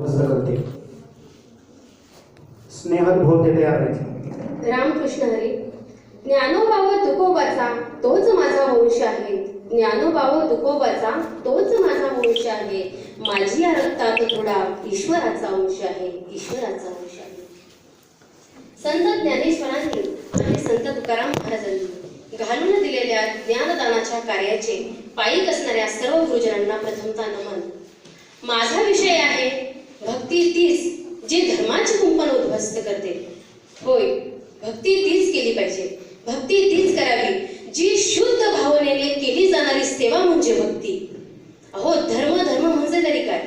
व्यवस्था करते स्नेहल भोवते तयार राहायचे रामकृष्ण हरी ज्ञानोबाव तुकोबाचा तोच माझा वंश आहे. ज्ञानोबाव तुकोबाचा तोच माझा वंश आहे. माझी या रक्तात थोडा ईश्वराचा वंश आहे. ईश्वराचा अंश आहे. संत ज्ञानेश्वरांनी आणि संत तुकाराम महाराजांनी घालून दिलेल्या ज्ञानदानाच्या कार्याचे पायीक असणाऱ्या सर्व गुरुजनांना प्रथमता नमन. माझा विषय आहे भक्ती तीच जी धर्माची कुंपण उद्ध्वस्त करते. होय भक्ती तीच केली पाहिजे. भक्ती तीच करावी जी शुद्ध भावनेने केली जाणारी सेवा म्हणजे भक्ती. अहो धर्म धर्म म्हणजे तरी काय?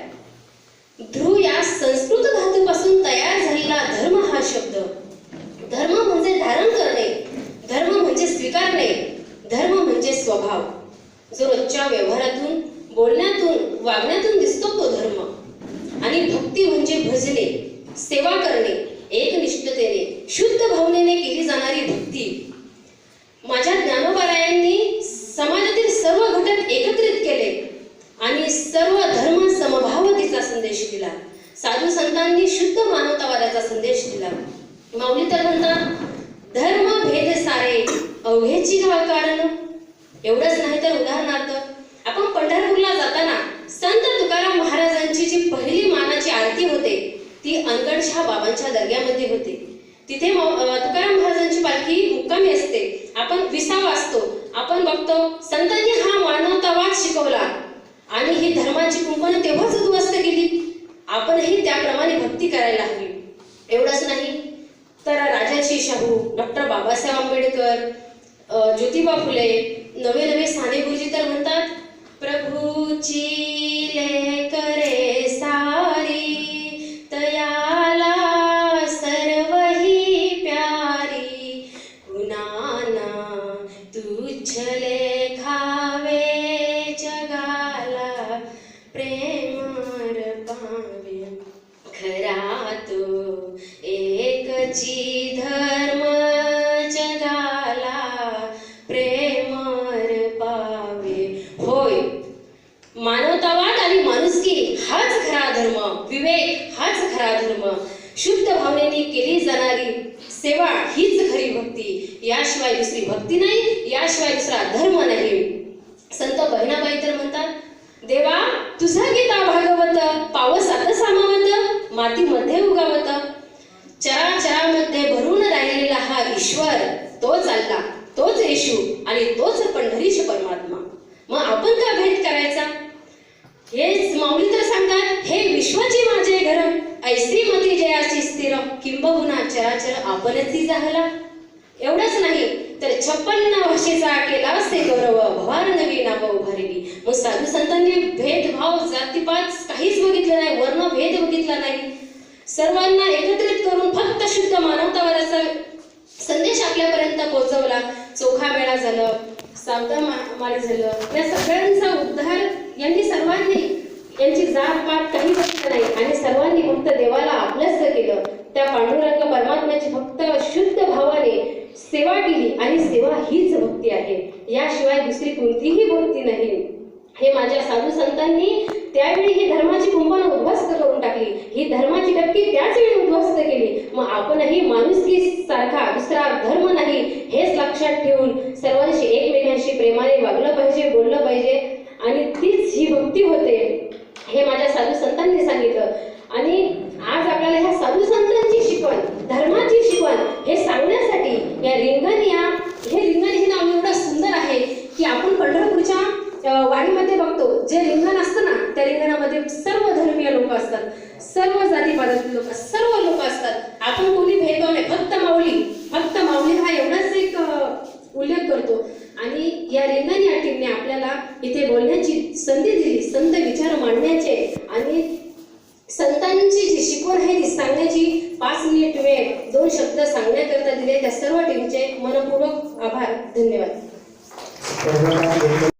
ध्रुव या संस्कृत धातूपासून तयार झालेला धर्म हा शब्द. धर्म म्हणजे धारण करणे धर्म म्हणजे स्वीकारणे धर्म म्हणजे स्वभाव. जो रोजच्या व्यवहारातून बोलण्यातून वागण्यातून दिसतो तो धर्म. आणि भक्ती म्हणजे भजने सेवा करणे एकनिष्ठतेने शुद्ध भावनेने केली जाणारी भक्ती. माझ्या ज्ञानोबारायांनी समाजातील सर्व घटक एकत्रित केले आणि सर्व धर्म समभावतेचा संदेश दिला. साधू संतांनी शुद्ध मानवतावादाचा संदेश दिला. माऊली तर म्हणतात धर्म भेद सारे अवघेची कारण एवढंच नाही तर उदाहरणार्थ आपण पंढरपूरला जाताना संत तुकाराम महाराजांची जी पहिली मानाची आरती होते ती बाबांच्या दर्ग्यामध्ये होते. तिथे तुकाराम महाराजांची पालखी मुक्कामी असते. आपण विसावा असतो. आपण बघतो संतांनी हा मानवतावाद शिकवला. आणि ही धर्माची कुंपण तेव्हाच उद्ध्वस्त केली. आपणही त्याप्रमाणे भक्ती करायला हवी एवढंच नाही. तर राजाजी शाहू डॉक्टर बाबासाहेब आंबेडकर ज्योतिबा फुले नवे नवे साने गुरुजी तर म्हणतात प्रभूची प्रेमार पावे खरा तो एकची धर्म जगाला प्रेमार पावे होय. मानवतावाद आणि माणुसकी हाच खरा धर्म विवेक हाच खरा धर्म. शुद्ध भावनेने केली जाणारी सेवा हीच खरी भक्ती. याशिवाय दुसरी भक्ती नाही याशिवाय दुसरा धर्म नाही. संत बहिणाबाई तर म्हणतात देवा तुझा गीता भागवत पावसात सामावत मातीमध्ये उगावत. चराचरामध्ये भरून राहिलेला हा ईश्वर तोच अल्ला तोच येशू आणि तोच पंढरीश परमात्मा. मग आपण का भेट करायचा? हेच माऊली तर सांगतात हे विश्वाची माझे घर ऐसी मती जयाची स्थिर किंबहुना चराचर आपणच झाला एवढंच नाही तर छप्पन्न भाषेचा केला असे गौरव. भवार नवी नाव उभारिली मग साधू संतांनी भेदभाव जातीपात काहीच बघितलं नाही वर्ण भेद बघितला नाही. सर्वांना एकत्रित करून फक्त शुद्ध मानवतावादाचा संदेश आपल्यापर्यंत पोहोचवला. चोखा मेळा झालं सावता मा- माळी झालं. या सगळ्यांचा उद्धार यांनी सर्वांनी यांची जात पात काही बघितलं नाही. आणि सर्वांनी फक्त देवा आपलंच केलं त्या पांडुरंग परमात्म्याची फक्त शुद्ध भावाने सेवा केली आणि सेवा हीच भक्ती आहे याशिवाय दुसरी कोणतीही भक्ती नाही. हे माझ्या साधू संतांनी त्यावेळी ही धर्माची कुंपण उद्ध्वस्त करून टाकली. ही धर्माची डबकी त्याच वेळी उद्ध्वस्त केली. मग आपणही माणुसकी सारखा दुसरा धर्म नाही हेच लक्षात ठेवून सर्वांशी एकमेकांशी प्रेमाने वागलं पाहिजे बोललं पाहिजे आणि तीच ही भक्ती होते हे माझ्या साधू संतांनी सांगितलं. आणि आज आपल्याला ह्या साधू संतांची शिकवण धर्माची शिकवण हे सांगण्यासाठी या रिंगण या हे रिंगण हे नाव एवढं सुंदर आहे की आपण पंढरपूरच्या अ, वाडीमध्ये बघतो जे रिंगण असतं ना त्या रिंगणामध्ये सर्व धर्मीय लोक असतात. सर्व जातीपातातील लोक सर्व लोक असतात. आपण कोणी भेदभाव नाही. फक्त माऊली. फक्त माऊली हा एवढाच एक उल्लेख करतो. आणि या रिंगण या टीमने आपल्याला इथे बोलण्याची संधी दिली संत विचार मांडण्याचे. आणि संतांची जी शिकवण आहे ती सांगण्याची पाच मिनिट वेळ दोन शब्द सांगण्याकरता दिले. त्या सर्व टीमचे मनपूर्वक आभार. धन्यवाद.